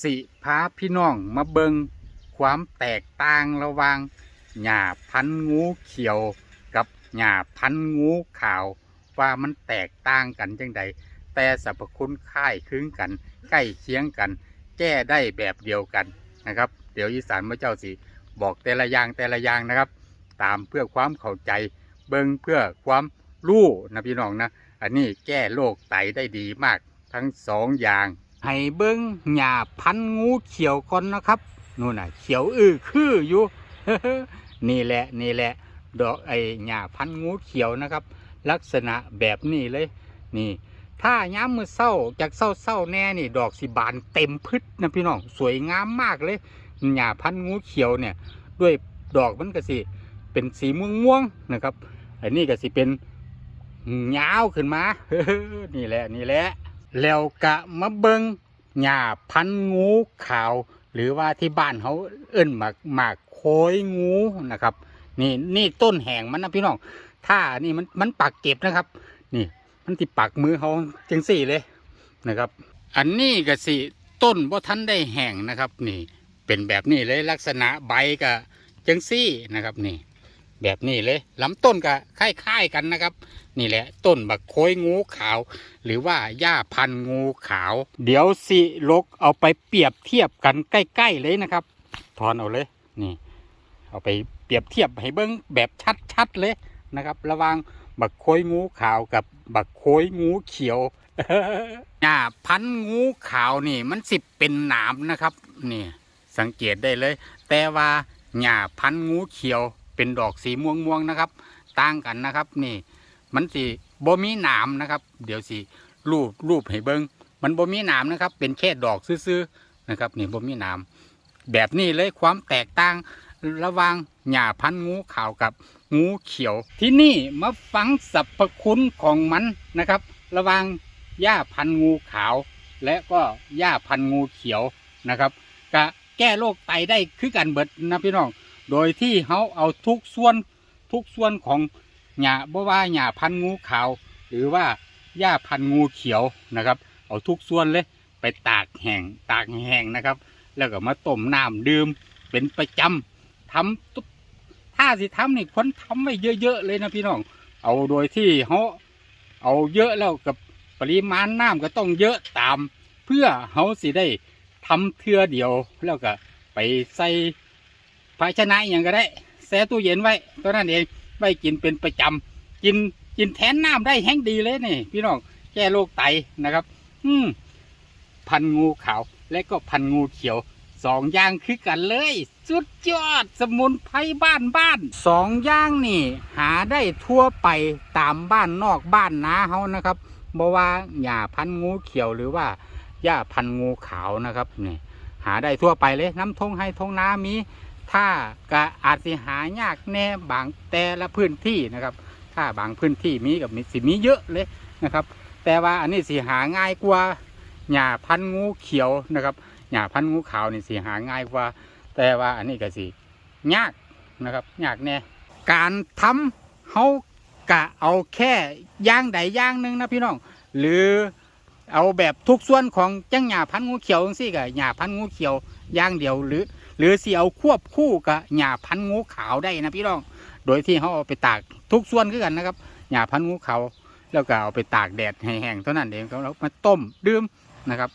สิพาพี่น้องมาเบิงความแตกต่างระหว่างหญ้าพันงูเขียวกับหญ้าพันงูขาว ว่ามันแตกต่างกันจังใดแต่สรรพคุณคล้ายคลึงกัน ใกล้เคียงกัน แก้ได้แบบเดียวกันนะครับ เดี๋ยวอีสานพระเจ้าสิบอกแต่ละอย่างแต่ละอย่างนะครับ ตามเพื่อความเข้าใจเบิงเพื่อความรู้นะพี่น้องนะ อันนี้แก้โรคไตได้ดีมากทั้งสองอย่าง ให้เบิ้งหญ้าพันงูเขียวก่อนนะครับนู่นน่ะ เขียวอื้อคืออยู่นี่แหละนี่แหละ ดอกไอหญ้าพันงูเขียวนะครับ ลักษณะแบบนี้เลย นี่ ถ้าย้ำมือเศร้าจากเศร้าเศร้าแน่นี่ ดอกสีบานเต็มพืชนะพี่น้องสวยงามมากเลยหญ้าพันงูเขียวเนี่ย ด้วยดอกมันก็สิเป็นสีม่วงม่วงนะครับอันนี้ก็สิเป็นยาวขึ้นมา นี่แหละนี่แหละ แล้วกะมาเบิงหญ้าพันงูขาว หรือว่าที่บ้านเขาเอิ้นหมากหมากโคยงูนะครับ นี่นี่ต้นแห่งมันนะพี่น้องถ้านี่มันมันปักเก็บนะครับ นี่มันที่ปักมือเขาจังสี่เลยนะครับ อันนี้ก็สิต้นบ่ทันได้แห้งนะครับ นี่เป็นแบบนี้เลยลักษณะใบก็จังสี่นะครับนี่ แบบนี้เลยลำต้นก็คล้ายๆกันนะครับ นี่แหละ ต้นบักโคยงูขาว หรือว่าหญ้าพันงูขาว เดี๋ยวสิลกเอาไปเปรียบเทียบกันใกล้ๆเลยนะครับถอนเอาเลยนี่ เอาไปเปรียบเทียบให้เบิ้งแบบชัดๆเลยนะครับ ระหว่างบักโคยงูขาวกับบักโคยงูเขียวหญ้าพันงูขาวนี่ มันสิเป็นหนามนะครับ นี่สังเกตได้เลย แต่ว่าหญ้าพันงูเขียว เป็นดอกสีม่วงๆนะครับ ต่างกันนะครับ นี่ มันสิบ่มีหนามนะครับ เดี๋ยวสิรูปรูปให้เบิงมันบ่มีหนามนะครับ เป็นแค่ดอกซื่อๆนะครับ นี่บ่มีหนามแบบนี้เลยความแตกต่างระหว่างหญ้าพันธุ์งูขาวกับงูเขียว ที่นี่มาฟังสรรพคุณของมันนะครับ ระหว่างหญ้าพันธุ์งูขาว และก็หญ้าพันธุ์งูเขียวนะครับ ก็แก้โรคไตได้คือกันเบิดนะพี่น้อง โดยที่เขาเอาทุกส่วนทุกส่วนของหญ้าบ่ว่าหญ้าพันงูขาว หรือว่าหญ้าพันงูเขียวนะครับ เอาทุกส่วนเลยไปตากแห้งตากแห้งนะครับ แล้วก็มาต้มน้ำดื่มเป็นประจำทำทุกถ้าสิทำนี่คนทำไว้เยอะๆเลยนะพี่น้อง เอาโดยที่เขาเอาเยอะแล้วกับปริมาณน้ำก็ต้องเยอะตาม เพื่อเขาสิได้ทำเทือเดียวแล้วก็ไปใส่ ภาชนะอย่างก็ได้แช่ตู้เย็นไว้ตัวนั้นเองไว้กินเป็นประจำกินกินแทนน้ำได้แห้งดีเลยนี่ พี่น้องแก้โรคไตนะครับ อืมพันงูขาว และก็พันงูเขียวสองอย่างคือกันเลย สุดยอดสมุนไพรบ้านบ้านสองอย่างนี่ หาได้ทั่วไปตามบ้านนอกบ้านนาเฮานะครับบ่ว่าหญ้าพันงูเขียวหรือว่าหญ้าพันงูขาวนะครับนี่หาได้ทั่วไปเลยน้ำทงให้ทงน้ามี ถ้าก็อาจสิหายากแน่บางแต่ละพื้นที่นะครับถ้าบางพื้นที่มีกับมีสิมีเยอะเลยนะครับ แต่ว่าอันนี้สิหาง่ายกว่าหญ้าพันงูเขียวนะครับหญ้าพันงูขาวนี่สิหาง่ายกว่า แต่ว่าอันนี้ก็สิยากนะครับยากแน่การทำเขากะเอาแค่ย่างใดย่างหนึ่งนะพี่น้อง หรือเอาแบบทุกส่วนของจังหญ้าพันงูเขียวจังซี่กับหญ้าพันงูเขียวย่างเดียวหรือ หรือเสิเอาควบคู่กับหญ้าพันธุ์งูขาวได้นะพี่น้อง โดยที่เขาเอาไปตากทุกส่วนคือกันนะครับหญ้าพันธุ์งูขาวแล้วก็เอาไปตากแดดแห้งเท่านั้นเองแล้วมาต้มดื่มนะครับ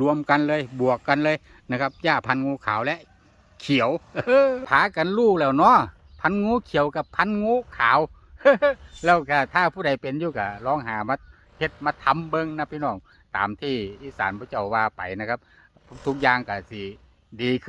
รวมกันเลยบวกกันเลยนะครับหญ้าพันธุ์งูขาวและเขียวพากันลูกแล้วเนาะพันธุ์งูเขียวกับพันธุ์งูขาวแล้วก็ถ้าผู้ใดเป็นอยู่ก็ลองหามาเฮ็ดมาทำเบิ้งนะพี่น้องตามที่อีสานพระเจ้าว่าไปนะครับ ทุกอย่างก็สิดีขึ้น